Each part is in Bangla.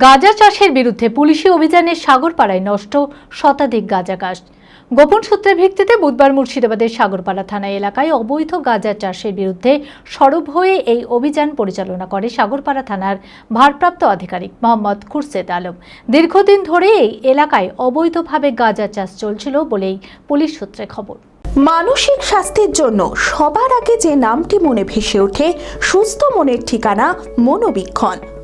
গাঁজা চাষের বিরুদ্ধে পুলিশি অভিযানে সাগরপাড়ায় নষ্ট শতাধিক গাঁজা গাছ গোপন সূত্রের ভিত্তিতে বুধবার মুর্শিদাবাদের সাগরপাড়া থানা এলাকায় অবৈধ গাঁজা চাষের বিরুদ্ধে সরব হয়ে এই অভিযান পরিচালনা করে সাগরপাড়া থানার ভারপ্রাপ্ত আধিকারিক মোহাম্মদ খুরশেদ আলম। দীর্ঘদিন ধরে এই এলাকায় অবৈধভাবে গাঁজা চাষ চলছিল বলেই পুলিশ সূত্রে খবর। মানসিক স্বাস্থ্যের জন্য সবার আগে যে নামটি মনে ভেসে ওঠে, সুস্থ মনের ঠিকানা মনোবীক্ষণ।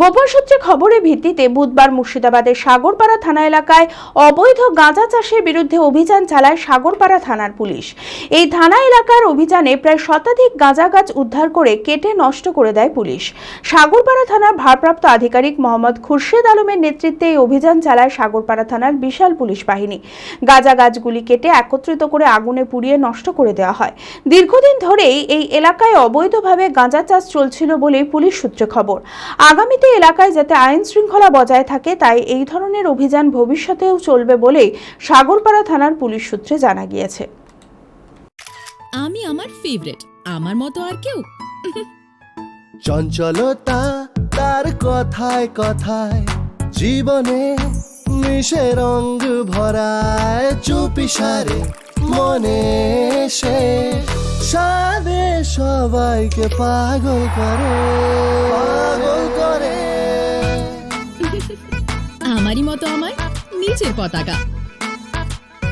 গোপন সূত্রে খবরের ভিত্তিতে বুধবার মুর্শিদাবাদের সাগরপাড়া থানা এলাকায় অবৈধ গাঁজা চাষের বিরুদ্ধে অভিযান চালায় সাগরপাড়া থানার পুলিশ। এই থানা এলাকার অভিযানে প্রায় শতাধিক গাঁজা গাছ উদ্ধার করে কেটে নষ্ট করে দেয় পুলিশ। সাগরপাড়া থানার ভারপ্রাপ্ত আধিকারিক মোহাম্মদ খুরশেদ আলমের নেতৃত্বে এই অভিযান চালায় সাগরপাড়া থানার বিশাল পুলিশ বাহিনী। গাঁজা গাছগুলি কেটে একত্রিত করে আগুনে পুড়িয়ে নষ্ট করে দেওয়া হয়। দীর্ঘদিন ধরেই এই এলাকায় অবৈধভাবে গাঁজা চাষ চলছিল বলে পুলিশ সূত্রে খবর। আগামীতে এলাকায় যাতে আইন শৃঙ্খলা বজায় থাকে তাই এই ধরনের অভিযান ভবিষ্যতেও চলবে বলেই সাগরপাড়া থানার পুলিশ সূত্রে জানা গিয়েছে। আমি আমার ফেভারিট আমার মতো আর কেউ। চঞ্চলতা তার কথায় কথায় জীবনে মিশে রঙ ভরায় চুপি সারে মনে সে। সাদে সবাইকে পাগল করে। আমারই মতো আমার নিচের পতাকা।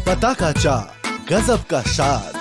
পতাকা চা গজব কা স্বাদ